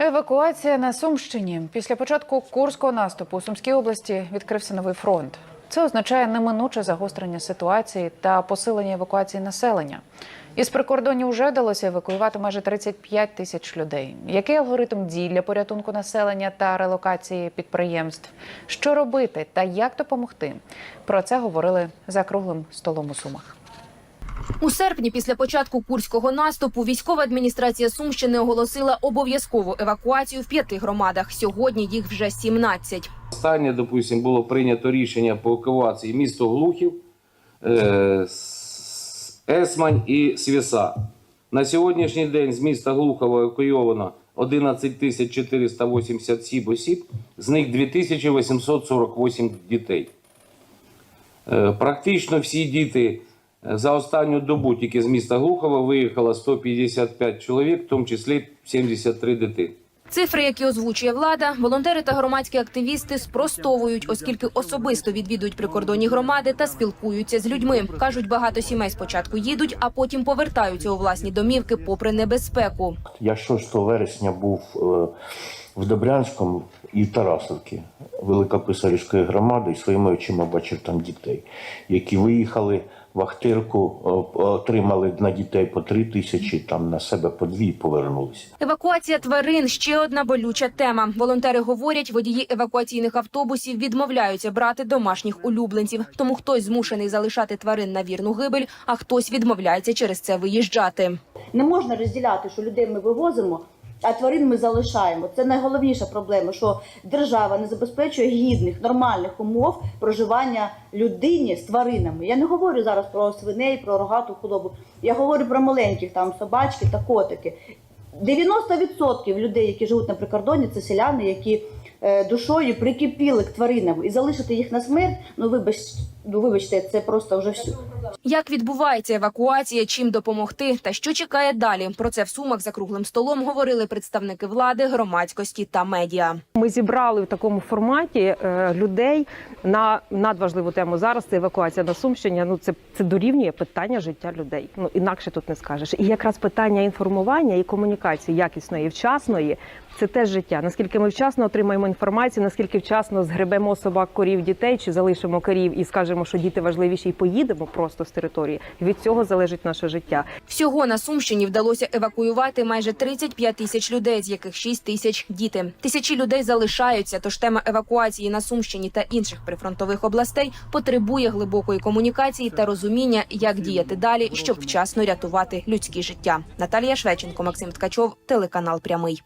Евакуація на Сумщині. Після початку курського наступу у Сумській області відкрився новий фронт. Це означає неминуче загострення ситуації та посилення евакуації населення. Із прикордонів вже вдалося евакуювати майже 35 тисяч людей. Який алгоритм дій для порятунку населення та релокації підприємств? Що робити та як допомогти? Про це говорили за круглим столом у Сумах. У серпні, після початку курського наступу, військова адміністрація Сумщини оголосила обов'язкову евакуацію в п'яти громадах. Сьогодні їх вже 17. Останнє, допустимо, було прийнято рішення по евакуації місто Глухів, е, Есмань і Свіса. На сьогоднішній день з міста Глухова евакуйовано 11 тисяч 487 осіб, з них 2848 дітей. Е, Практично всі діти за останню добу тільки з міста Глухова виїхало 155 чоловік, в тому числі 73 дитини. Цифри, які озвучує влада, волонтери та громадські активісти спростовують, оскільки особисто відвідують прикордонні громади та спілкуються з людьми. кажуть, багато сімей спочатку їдуть, а потім повертаються у власні домівки, попри небезпеку. Я 6 вересня був е, в Добрянському і в Тарасовці Великописарівської громади, і своїми очима бачив там дітей, які виїхали в Ахтирку, е, отримали на дітей по три тисячі, там на себе по дві повернулися. Евакуація тварин ще одна болюча тема. Волонтери говорять, водії евакуаційних автобусів відмовляються брати домашніх улюбленців. Тому хтось змушений залишати тварин на вірну гибель, а хтось відмовляється через це виїжджати. Не можна розділяти, що людей ми вивозимо, а тварин ми залишаємо. Це найголовніша проблема, що держава не забезпечує гідних, нормальних умов проживання людині з тваринами. Я не говорю зараз про свиней, про рогату худобу. Я говорю про маленьких там собачки та котики. 90% людей, які живуть на прикордоні, це селяни, які е, душою прикипіли к тваринам і залишити їх на смерть. Ну вибач, ну вибачте, це просто вже все. Як відбувається евакуація, чим допомогти та що чекає далі? Про це в сумах за круглим столом говорили представники влади, громадськості та медіа. Ми зібрали в такому форматі е, людей на надважливу тему зараз. Це евакуація на Сумщині. Ну це, це дорівнює питання життя людей. Ну інакше тут не скажеш. І якраз питання інформування і комунікації якісної і вчасної. Це теж життя. Наскільки ми вчасно отримаємо інформацію, наскільки вчасно згребемо собак, корів, дітей чи залишимо корів і скажемо, що діти важливіші, і поїдемо просто з території. Від цього залежить наше життя. Всього на Сумщині вдалося евакуювати майже 35 тисяч людей, з яких 6 тисяч діти. Тисячі людей залишаються. Тож тема евакуації на Сумщині та інших прифронтових областей потребує глибокої комунікації та розуміння, як діяти далі, щоб вчасно рятувати людські життя. Наталія Швеченко, Максим Ткачов, телеканал Прямий.